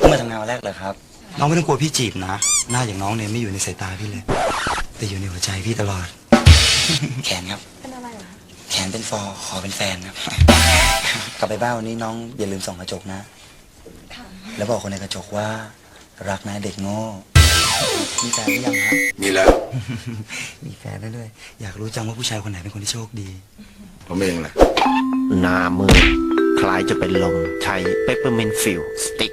เพิ่งมาทำงานวันแรกเลยครับ น้องไม่ต้องกลัวพี่จีบนะ หน้าอย่างน้องเนี่ยไม่อยู่ในสายตาพี่เลย แต่อยู่ในหัวใจพี่ตลอด แขนครับ เป็นอะไรเหรอแขนเป็นฟอขอเป็นแฟนครับ กลับไปบ้านวันนี้น้องอย่าลืมส่องกระจกนะ ค่ะแล้วบอกคนในกระจกว่า รักนะเด็กโง่มีแฟนหรือยังครับ มีแล้ว มีแฟนแล้วด้วย อยากรู้จังว่าผู้ชายคนไหนเป็นคนที่โชคดี ผมเองแหละ หน้ามือ คล้ายจะเป็นลมใช้เปปเปอร์มินฟิลสติ๊ก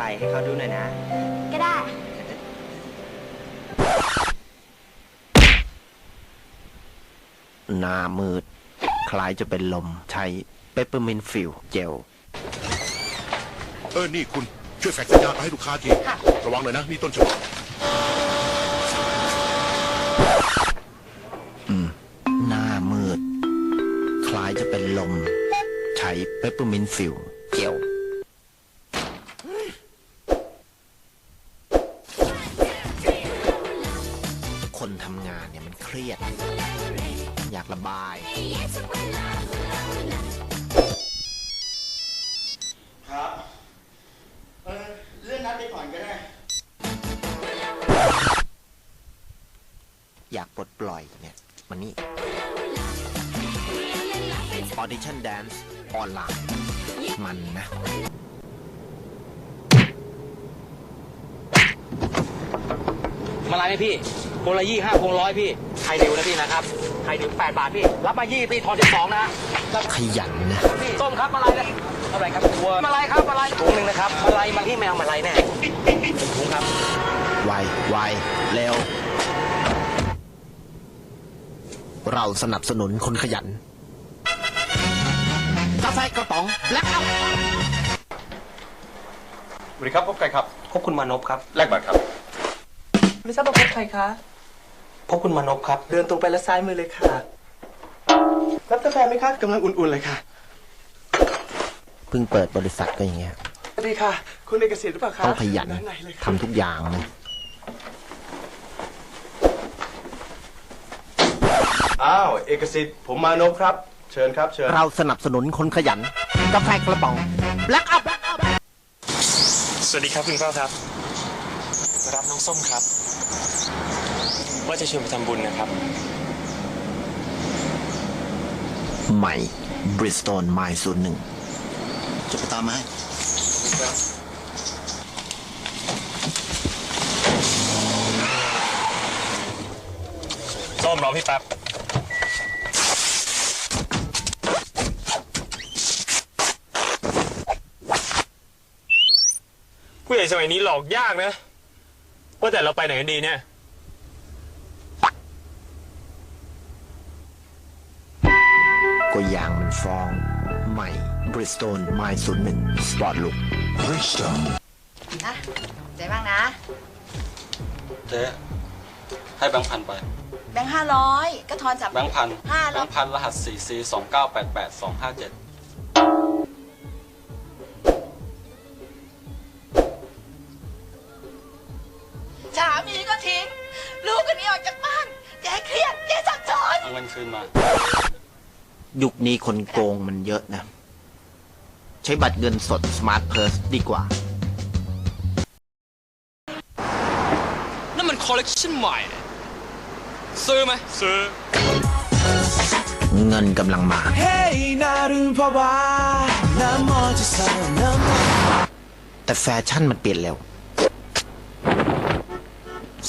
ส่ให้เขาดูหน่อยนะ ก็ได้ หน้ามืด คล้ายจะเป็นลม ใช้เปปเปอร์มินฟิลเจล เออ นี่คุณ ช่วยแฟกซ์สัญญาณไปให้ลูกค้าทีระวังหน่อยนะ นี่ต้นฉบับหน้ามืด คล้ายจะเป็นลม ใช้เปปเปอร์มินฟิลเจล คนทำงานเนี่ยมันเครียด อยากระบาย ครับ เออเลื่อนนัดไปก่อนก็ได้ อยากปลดปล่อยเนี่ยมันนี่ Audition Dance ออนไลน์มันนะมาลายไหมพี่ พวงละยี่ห้าพวงร้อยพี่ไข่ดิวนะพี่นะครับไข่ดิวแปดบาทพี่ รับมายี่พี่ทอนสิบสองนะขยันนะพี่ส้มครับมาลายนะเท่าไหร่ครับตัวมาลายครับมาลายถุงหนึ่งนะครับมาลายมาที่แมวมาลายแน่ถุงครับไวไวเร็วเราสนับสนุนคนขยันกาแฟกระป๋องและเอาสวัสดีครับพบใครครับพบคุณมานพครับแลกบัตรครับไม่ทราบว่าพบใครคะ พบคุณมานพครับ เดินตรงไปแล้วซ้ายมือเลยค่ะ รับกาแฟไหมคะกำลังอุ่นๆเลยค่ะ เพิ่งเปิดบริษัทก็อย่างเงี้ย สวัสดีค่ะ คุณเอกสิทธิ์หรือเปล่าคะต้องขยันด้าใเลยค่ะทำทุกอย่างนะอ้าวเอกสิทธิ์ผมมานพครับ เชิญครับ เชิญ เราสนับสนุนคนขยัน กาแฟกระป๋องและเอาสวัสดีครับคุณพ่อครับ รับน้องส้มครับ ว่าจะชวนไปทำบุญนะครับ ใหม่บริสตอลไมล์ศูนย์หนึ่งจะไปตามมาให้ส้มรอพี่แป๊บผู้ใหญ่สมัยนี้หลอกยากนะ ว่าแต่เราไปไหนกันดีเนี่ย ก็ยางมันฟอง ใหม่บริสตอลไมล์ศูนย์หนึ่งสปอร์ตลุกนะใจบ้างนะ เจ๊ให้แบงค์พันไป แบงค์ห้าร้อยก็ทอนจากแบงค์พันห้าแบร้อยงค์พันรหัสสี่สี่สองเก้าแปดแปดสองห้าเจ็ดสามีก็ทิ้ง ลูกก็หนีออกจากบ้านแกเครียดแกสับสน เอาเงินคืนมา ยุคนี้คนโกงมันเยอะนะ ใช้บัตรเงินสดสมาร์ทเพิร์สดีกว่า นั่นมันคอลเลกชันใหม่ซื้อไหมซื้อ เงินกำลังมาแต่แฟชั่นมันเปลี่ยนเร็ว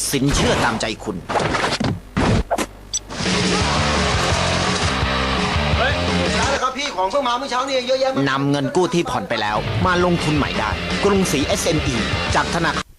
สินเชื่อตามใจคุณ ของเพิ่งมาเมื่อเช้านี่เองเยอะแยะนำเงินกู้ที่ผ่อนไปแล้ว มาลงทุนใหม่ได้ กรุงศรี SME จากธนาคาร